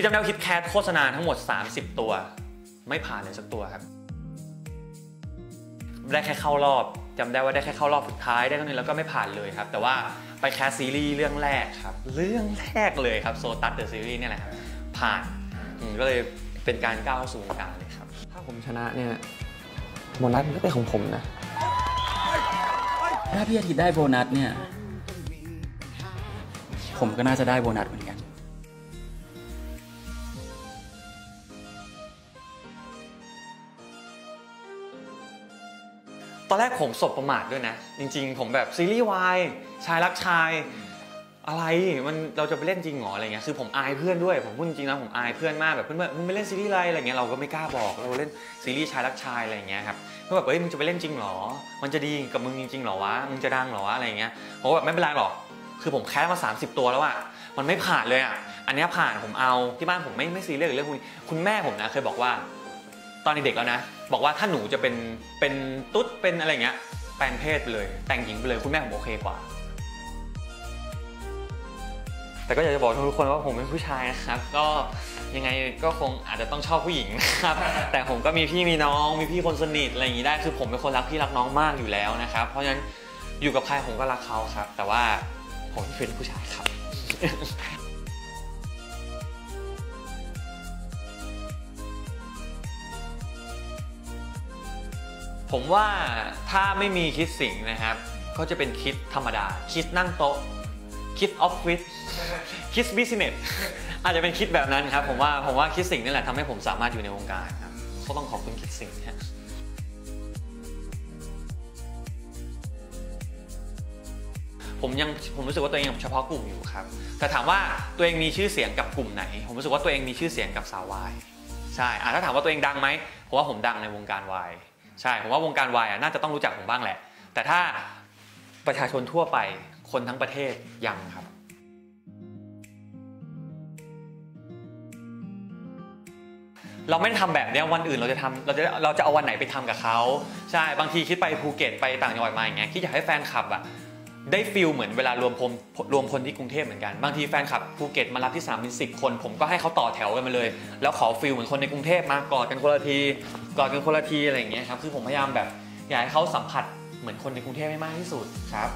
ที่จำได้ว่าคิดแคสโฆษณาทั้งหมด 30 ตัว ไม่ผ่านเลยสักตัวครับ ได้แค่เข้ารอบจำได้ว่าได้แค่เข้ารอบสุดท้ายได้เท่านี้แล้วก็ไม่ผ่านเลยครับ แต่ว่าไปแคสซีรีส์เรื่องแรกครับ เรื่องแรกเลยครับโซตัสเดอะซีรีส์เนี่ยแหละครับผ่านอืมก็เลยเป็นการก้าวเข้าสู่วงการเลยครับ ถ้าผมชนะเนี่ยโบนัสมันก็เป็นของผมนะ ถ้าพี่อาทิตย์ได้โบนัสเนี่ย ผมก็น่าจะได้โบนัสเหมือนกัน ตอนแรกผมสบประมาทด้วยนะ จริง ๆ ผมแบบซีรีส์วายชายรักชาย อะไรมันเราจะไปเล่นจริงหรออะไรเงี้ยคือผมอายเพื่อนด้วยผมพูดจริงนะผมอายเพื่อนมากแบบเพื่อนแบบมึงไปเล่นซีรีส์อะไรอะไรเงี้ยเราก็ไม่กล้าบอกเราเล่นซีรีส์ชายรักชายอะไรเงี้ยครับก็แบบเอ้ยมึงจะไปเล่นจริงเหรอ มันจะดีกับมึงจริงๆเหรอวะมึงจะดังเหรอวะอะไรเงี้ยผมแบบไม่เป็นไรหรอกคือผมแคสมา 30 ตัวแล้วอะมันไม่ผ่านเลยอะอันนี้ผ่านผมเอาที่บ้านผมไม่ไม่ซีเรียสเรื่องพวกนี้คุณแม่ผมนะเคยบอกว่า ตอนเด็กๆแล้วนะ บอกว่าถ้าหนูจะเป็นเป็นตุ๊ดเป็นอะไรเงี้ยแปลงเพศไปเลย แต่งหญิงไปเลยคุณแม่ผมโอเคกว่า แต่ก็อยากจะบอกทุกคนว่าผมเป็นผู้ชายนะครับ ก็ยังไงก็คงอาจจะต้องชอบผู้หญิงนะครับ แต่ผมก็มีพี่มีน้องมีพี่คนสนิทอะไรอย่างนี้ได้คือผมเป็นคนรักพี่รักน้องมากอยู่แล้วนะครับ เพราะฉะนั้นอยู่กับใครผมก็รักเขาครับ แต่ว่าผมเป็นผู้ชายครับ ผมว่าถ้าไม่มีคิดสิงนะครับ ก็จะเป็นคิดธรรมดา คิดนั่งโต๊ะ คิดออฟฟิศคิดบิสเนสอาจจะเป็นคิดแบบนั้นครับ ผมว่าผมว่าคิดสิ่งนี่แหละทำให้ผมสามารถอยู่ในวงการครับก็ต้องขอบคุณคิดสิ่งนะผมยังผมรู้สึกว่าตัวเองยังเฉพาะกลุ่มอยู่ครับ แต่ถามว่าตัวเองมีชื่อเสียงกับกลุ่มไหน ผมรู้สึกว่าตัวเองมีชื่อเสียงกับสาววายใช่ถ้าถามว่าตัวเองดังไหมผมว่าผมดังในวงการวาย ใช่ผมว่าวงการวายอะน่าจะต้องรู้จักผมบ้างแหละ แต่ถ้าประชาชนทั่วไปคนทั้งประเทศยังครับ เราไม่ได้ทำแบบนี้วันอื่นเราจะทำเราจะเราจะเอาวันไหนไปทำกับเขาใช่บางทีคิดไปภูเก็ตไปต่างจังหวัดมาอย่างเงี้ยคิดอยากให้แฟนคลับอะได้ฟิลเหมือนเวลารวมพลรวมพลที่กรุงเทพเหมือนกัน บางทีแฟนคลับภูเก็ตมารับที่สามบินสิบคน ผมก็ให้เขาต่อแถวกันมาเลย แล้วขอฟิลเหมือนคนในกรุงเทพมากอดกันคนละที อดกันคนละทีอะไรอย่างเงี้ยครับ คือผมพยายามแบบอยากให้เขาสัมผัสเหมือนคนในกรุงเทพให้มากที่สุดครับ